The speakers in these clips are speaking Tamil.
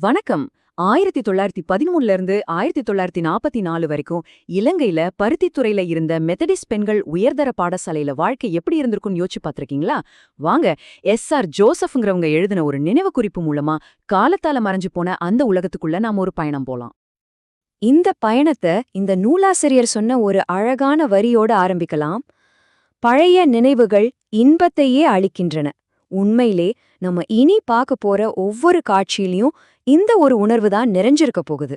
வணக்கம். ஆயிரத்தி தொள்ளாயிரத்தி பதிமூணுல இருந்து ஆயிரத்தி தொள்ளாயிரத்தி நாற்பத்தி நாலு வரைக்கும் இலங்கையில பருத்தித்துறையில இருந்த மெத்தடிஸ் பெண்கள் உயர்தர பாடசாலையில வாழ்க்கை எப்படி இருந்திருக்கும்னு யோசிச்சு பார்த்திருக்கீங்களா? வாங்க எஸ். ஆர். ஜோசப்ங்கிறவங்க எழுதின ஒரு நினைவு குறிப்பு மூலமா காலத்தால மறைஞ்சு போன அந்த உலகத்துக்குள்ள நாம ஒரு பயணம் போலாம். இந்த பயணத்தை இந்த நூலாசிரியர் சொன்ன ஒரு அழகான வரியோட ஆரம்பிக்கலாம். பழைய நினைவுகள் இன்பத்தையே அளிக்கின்றன. உண்மையிலே நம்ம இனி பார்க்க போற ஒவ்வொரு காட்சியிலையும் இந்த ஒரு உணர்வு தான் நிறைஞ்சிருக்க போகுது.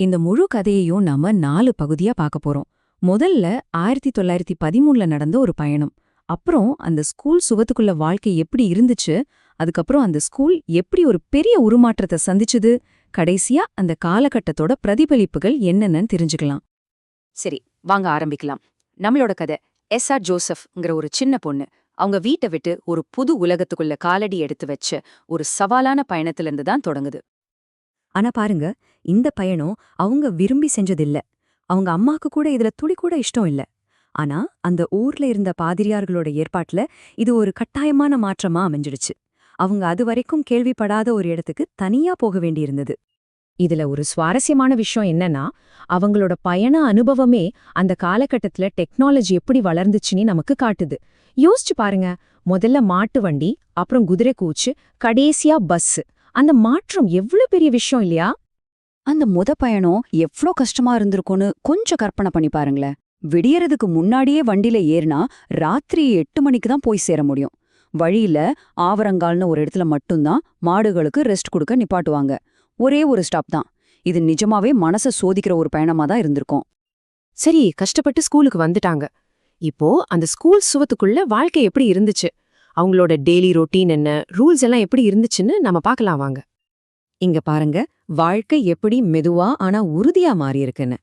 இந்த முழு கதையையும் நாம நாலு பகுதியா பார்க்க போறோம். முதல்ல ஆயிரத்தி தொள்ளாயிரத்தி பதிமூணுல நடந்த ஒரு பயணம். அப்புறம் அந்த ஸ்கூல் சுவத்துக்குள்ள வாழ்க்கை எப்படி இருந்துச்சு? அதுக்கப்புறம் அந்த ஸ்கூல் எப்படி ஒரு பெரிய உருமாற்றத்தை சந்திச்சுது? கடைசியா அந்த காலகட்டத்தோட பிரதிபலிப்புகள் என்னென்னு தெரிஞ்சுக்கலாம். சரி வாங்க ஆரம்பிக்கலாம். நம்மளோட கதை எஸ் ஆர் ஜோசப்ங்கிற ஒரு சின்ன பொண்ணு. அவங்க வீட்டை விட்டு ஒரு புது உலகத்துக்குள்ள காலடி எடுத்து வச்ச ஒரு சவாலான பயணத்திலிருந்து தான் தொடங்குது. ஆனா பாருங்க இந்த பயணம் அவங்க விரும்பி செஞ்சதில்ல. அவங்க அம்மாக்கு கூட இதுல துளி கூட இஷ்டம் இல்ல. ஆனா அந்த ஊர்ல இருந்த பாதிரியார்களோட ஏற்பாட்டுல இது ஒரு கட்டாயமான மாற்றமா அமைஞ்சிடுச்சு. அவங்க அது வரைக்கும் கேள்விப்படாத ஒரு இடத்துக்கு தனியா போக வேண்டியிருந்தது. இதுல ஒரு சுவாரஸ்யமான விஷயம் என்னன்னா அவங்களோட பயண அனுபவமே அந்த காலகட்டத்துல டெக்னாலஜி எப்படி வளர்ந்துச்சுன்னு நமக்கு காட்டுது. யோசிச்சு பாருங்க முதல்ல மாட்டு வண்டி அப்புறம் குதிரை கூச்சு கடைசியா பஸ் அந்த மாற்றம் எவ்வளவு பெரிய விஷயம் இல்லையா? அந்த முத பயணம் எவ்ளோ கஷ்டமா இருந்திருக்கும்னு கொஞ்சம் கற்பனை பண்ணி பாருங்களேன். விடியறதுக்கு முன்னாடியே வண்டியில ஏறினா ராத்திரி எட்டு மணிக்கு தான் போய் சேர முடியும். வழியில ஆவரங்கால்னு ஒரு இடத்துல மட்டும்தான் மாடுகளுக்கு ரெஸ்ட் கொடுக்க நிப்பாட்டுவாங்க. ஒரே ஒரு ஸ்டாப் தான். இது நிஜமாவே மனச சோதிக்கிற ஒரு பயணமா தான் இருந்திருக்கும். சரி கஷ்டப்பட்டு ஸ்கூலுக்கு வந்துட்டாங்க. இப்போ அந்த ஸ்கூல் சுவத்துக்குள்ள வாழ்க்கை எப்படி இருந்துச்சு? அவங்களோட டெய்லி ரொட்டீன் என்ன? ரூல்ஸ் எல்லாம் எப்படி இருந்துச்சுன்னு நம்ம பார்க்கலாம் வாங்க. இங்க பாருங்க வாழ்க்கை எப்படி மெதுவா ஆனா உறுதியா மாறி இருக்குன்னு.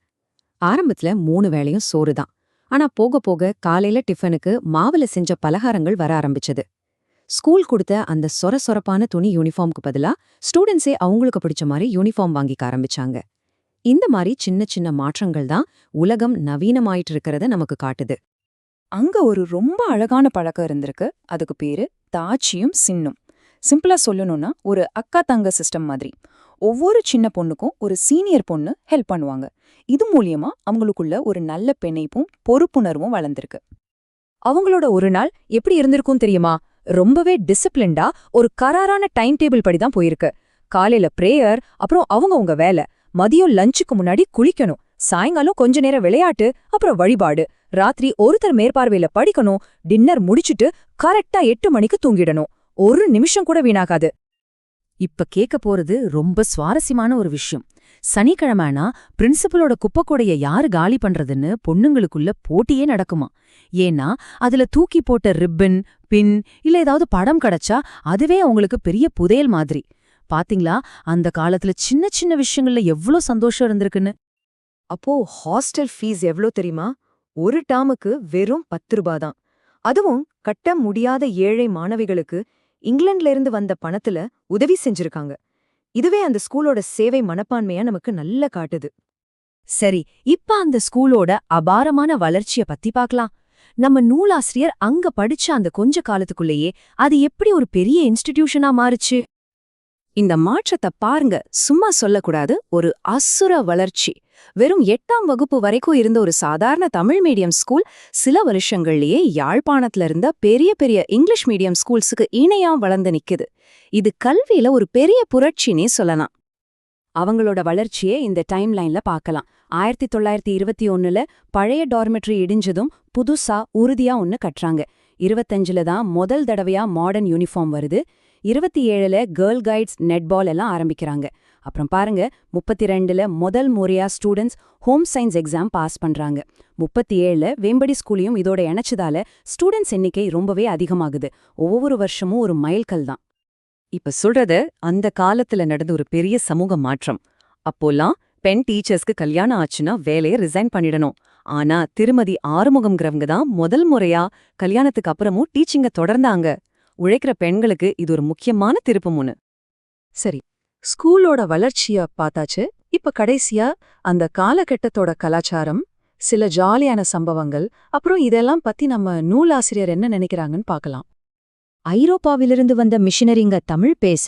ஆரம்பத்துல மூணு வேளையும் சோறு தான். ஆனா போக போக காலையில டிஃபனுக்கு மாவுல செஞ்ச பலகாரங்கள் வர ஆரம்பிச்சது. ஸ்கூல் கொடுத்த அந்த சொர சொரப்பான துணி யூனிஃபார்ம்க்கு பதிலா ஸ்டூடெண்ட்ஸே அவங்களுக்கு பிடிச்ச மாதிரி யூனிஃபார்ம் வாங்கிக்க ஆரம்பிச்சாங்க. இந்த மாதிரி சின்ன சின்ன மாற்றங்கள் தான் உலகம் நவீனமாயிட்டு இருக்கிறத நமக்கு காட்டுது. அங்க ஒரு ரொம்ப அழகான பழக்கம் இருந்திருக்கு. அதுக்கு பேரு தாச்சியும் சின்னும். சிம்பிளா சொல்லணும்னா ஒரு அக்கா தங்க சிஸ்டம் மாதிரி. ஒவ்வொரு சின்ன பொண்ணுக்கும் ஒரு சீனியர் பொண்ணு ஹெல்ப் பண்ணுவாங்க. இது மூலியமா அவங்களுக்குள்ள ஒரு நல்ல பிணைப்பும் பொறுப்புணர்வும் வளர்ந்திருக்கு. அவங்களோட ஒரு நாள் எப்படி இருந்திருக்கும் தெரியுமா? ரொம்பவே டிசிப்ளின்டா ஒரு கராரான டைம் டேபிள் படி தான் போயிருக்கு. காலையில பிரேயர் அப்புறம் அவங்க உங்க வேலை. மதியம் லஞ்சுக்கு முன்னாடி குளிக்கணும். சாயங்காலம் கொஞ்ச நேரம் விளையாட்டு அப்புறம் வழிபாடு. ராத்திரி ஒருத்தர் மேற்பார்வையில படிக்கணும் டின்னர் முடிச்சுட்டு கரெக்டா எட்டு மணிக்கு தூங்கிடணும். ஒரு நிமிஷம் கூட வீணாகாது. இப்ப கேட்க போறது ரொம்ப சுவாரஸ்யமான ஒரு விஷயம். சனிக்கிழமைனா பிரின்சிபலோட குப்பக்கூடைய யாரு காலி பண்றதுன்னு பொண்ணுங்களுக்குள்ள போட்டியே நடக்குமா ஏன்னா அதுல தூக்கி போட்ட ரிப்பன் பின் இல்ல ஏதாவது படம் கிடைச்சா அதுவே அவங்களுக்கு பெரிய புதையல் மாதிரி. பாத்தீங்களா? அந்த காலத்துல சின்ன சின்ன விஷயங்கள்ல எவ்ளோ சந்தோஷம் இருந்திருக்குன்னு. அப்போ ஹாஸ்டல் ஃபீஸ் எவ்ளோ தெரியுமா? ஒரு டாமுக்கு வெறும் பத்து ரூபா தான். அதுவும் கட்ட முடியாத ஏழை மாணவிகளுக்கு இங்கிலாந்துல இருந்து வந்த பணத்துல உதவி செஞ்சிருக்காங்க. இதுவே அந்த ஸ்கூலோட சேவை மனப்பான்மையா நமக்கு நல்ல காட்டுது. சரி இப்ப அந்த ஸ்கூலோட அபாரமான வளர்ச்சிய பத்தி பார்க்கலாம் நம்ம நூலாசிரியர் அங்க படிச்ச அந்த கொஞ்ச காலத்துக்குள்ளேயே அது எப்படி ஒரு பெரிய இன்ஸ்டிடியூஷனா மாறுச்சு? இந்த மாற்றத்தை பாருங்க. சும்மா சொல்லக்கூடாது. ஒரு அசுர வளர்ச்சி. வெறும் எட்டாம் வகுப்பு வரைக்கும் இருந்த ஒரு சாதாரண தமிழ் மீடியம் ஸ்கூல் சில வருஷங்கள்லயே யாழ்ப்பாணத்துல இருந்த பெரிய பெரிய இங்கிலீஷ் மீடியம் ஸ்கூல்ஸுக்கு இணையா வளர்ந்து நிக்குது. இது கல்வியில ஒரு பெரிய புரட்சினே சொல்லலாம். அவங்களோட வளர்ச்சியை இந்த டைம் லைன்ல பார்க்கலாம். ஆயிரத்தி தொள்ளாயிரத்தி இருபத்தி ஒன்னுல பழைய டார்மெட்ரி இடிஞ்சதும் புதுசா உறுதியா ஒன்னு கட்டுறாங்க. இருபத்தஞ்சுல தான் முதல் தடவையா மாடர்ன் யூனிஃபார்ம் வருது. இருபத்தி ஏழுல கேர்ள் கைட்ஸ் நெட்பால் எல்லாம் ஆரம்பிக்கிறாங்க. அப்புறம் பாருங்க முப்பத்தி ரெண்டுல முதல் முறையா students home science exam pass பண்றாங்க. முப்பத்தி ஏழுல வேம்படி ஸ்கூலையும் இதோட இணைச்சதால ஸ்டூடெண்ட்ஸ் எண்ணிக்கை ரொம்பவே அதிகமாகுது. ஒவ்வொரு வருஷமும் ஒரு மைல்கல் தான். இப்ப சொல்றது அந்த காலத்துல நடந்த ஒரு பெரிய சமூக மாற்றம். அப்போல்லாம் பெண் டீச்சர்ஸ்க்கு கல்யாணம் ஆச்சுன்னா வேலையை ரிசைன் பண்ணிடணும். ஆனா திருமதி ஆறுமுகம்ங்கிறவங்க தான் முதல் முறையா கல்யாணத்துக்கு அப்புறமும் டீச்சிங்க தொடர்ந்தாங்க. உழைக்கிற பெண்களுக்கு இது ஒரு முக்கியமான திருப்புமுன்னு சரி ஸ்கூலோட வளர்ச்சிய பார்த்தாச்சு. இப்ப கடைசியா அந்த காலகட்டத்தோட கலாச்சாரம் சில ஜாலியான சம்பவங்கள் அப்புறம் இதெல்லாம் பத்தி நம்ம நூலாசிரியர் என்ன நினைக்கிறாங்கன்னு பார்க்கலாம். ஐரோப்பாவிலிருந்து வந்த மிஷினரிங்க தமிழ் பேச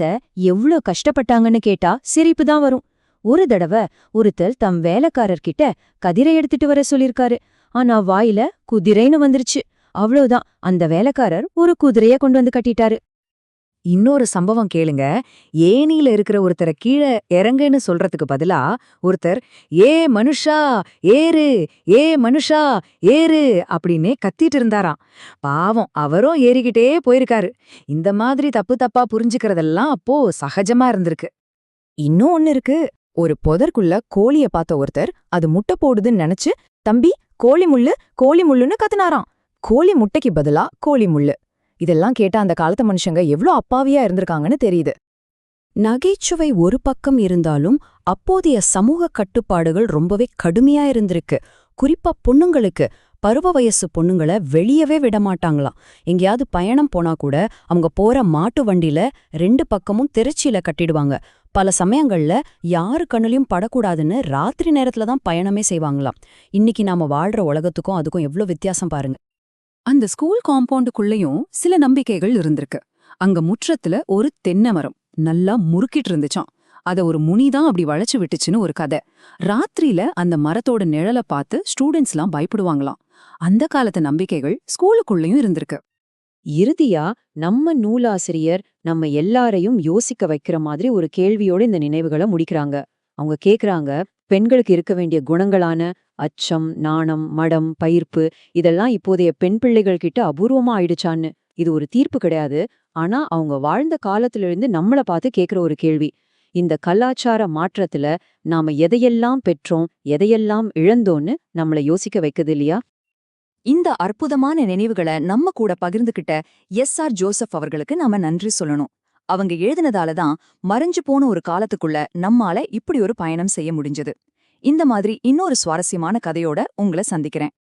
எவ்ளோ கஷ்டப்பட்டாங்கன்னு கேட்டா சிரிப்பு தான் வரும். ஒரு தடவை ஒருத்தர் தம் வேலைக்காரர்கிட்ட கதிரை எடுத்துட்டு வர சொல்லிருக்காரு. ஆனா வாயில குதிரைன்னு வந்துருச்சு. அவ்வளோதான் அந்த வேலைக்காரர் ஒரு குதிரைய கொண்டு வந்து கட்டிட்டாரு. இன்னொரு சம்பவம் கேளுங்க. ஏனியில இருக்கிற ஒருத்தரை கீழே இறங்குன்னு சொல்றதுக்கு பதிலா ஒருத்தர் ஏ மனுஷா ஏறு ஏ மனுஷா ஏறு அப்படின்னு கத்திட்டு இருந்தாராம். பாவம் அவரும் ஏறிக்கிட்டே போயிருக்காரு. இந்த மாதிரி தப்பு தப்பா புரிஞ்சுக்கிறதெல்லாம் அப்போ சகஜமா இருந்திருக்கு. இன்னும் ஒன்னு இருக்கு. ஒரு புதற்குள்ள கோழிய பார்த்த ஒருத்தர் அது முட்டை போடுதுன்னு நினைச்சு தம்பி கோழி முள்ளு கோழி முள்ளுன்னு கத்துனாராம். கோழி முட்டைக்கு பதிலா கோழி முள்ளு. இதெல்லாம் கேட்டா அந்த காலத்து மனுஷங்க எவ்ளோ அப்பாவியா இருந்திருக்காங்கன்னு தெரியுது. நகைச்சுவை ஒரு பக்கம் இருந்தாலும் அப்போதைய சமூக கட்டுப்பாடுகள் ரொம்பவே கடுமையா இருந்திருக்கு. குறிப்பா பொண்ணுங்களுக்கு பருவ வயசு பொண்ணுங்கள வெளியவே விட மாட்டாங்களாம். எங்கேயாவது பயணம் போனா கூட அவங்க போற மாட்டு வண்டியில ரெண்டு பக்கமும் திருச்சியில கட்டிடுவாங்க. பல சமயங்கள்ல யாரு கண்ணுலயும் படக்கூடாதுன்னு ராத்திரி நேரத்துல தான் பயணமே செய்வாங்களாம். இன்னைக்கு நாம வாழ்ற உலகத்துக்கும் அதுக்கும் எவ்ளோ வித்தியாசம் பாருங்க. அந்த ஸ்கூல் காம்பவுண்டுக்குள்ளேயும் சில நம்பிக்கைகள் இருந்திருக்கு. அங்க முற்றத்துல ஒரு தென்னை மரம் நல்லா முறுக்கிட்டு இருந்துச்சாம். அத ஒரு முனிதான் அப்படி வளைச்சு விட்டுச்சுன்னு ஒரு கதை. ராத்திரியில அந்த மரத்தோட நிழல பார்த்து ஸ்டூடெண்ட்ஸ்லாம் பயப்படுவாங்களாம். அந்த காலத்து நம்பிக்கைகள் ஸ்கூலுக்குள்ளேயும் இருந்திருக்கு. இறுதியா நம்ம நூலாசிரியர் நம்ம எல்லாரையும் யோசிக்க வைக்கிற மாதிரி ஒரு கேள்வியோட இந்த நினைவுகளை முடிக்கிறாங்க. அவங்க கேக்குறாங்க பெண்களுக்கு இருக்க வேண்டிய குணங்களான அச்சம் நாணம் மடம் பயிர்ப்பு இதெல்லாம் இப்போதைய பெண் பிள்ளைகள் கிட்ட அபூர்வமா ஆயிடுச்சான்னு. இது ஒரு தீர்ப்பு கிடையாது. ஆனா அவங்க வாழ்ந்த காலத்திலிருந்து நம்மள பார்த்து கேக்குற ஒரு கேள்வி. இந்த கலாச்சார மாற்றத்துல நாம எதையெல்லாம் பெற்றோம் எதையெல்லாம் இழந்தோன்னு நம்மள யோசிக்க வைக்குது இல்லையா? இந்த அற்புதமான நினைவுகளை நம்ம கூட பகிர்ந்துகிட்ட எஸ் ஆர் ஜோசப் அவர்களுக்கு நாம நன்றி சொல்லணும். அவங்க எழுதினதால தான் மறைஞ்சு போன ஒரு காலத்துக்குள்ள நம்மால இப்படி ஒரு பயணம் செய்ய முடிஞ்சது. இந்த மாதிரி இன்னொரு சுவாரஸ்யமான கதையோட உங்களை சந்திக்கிறேன்.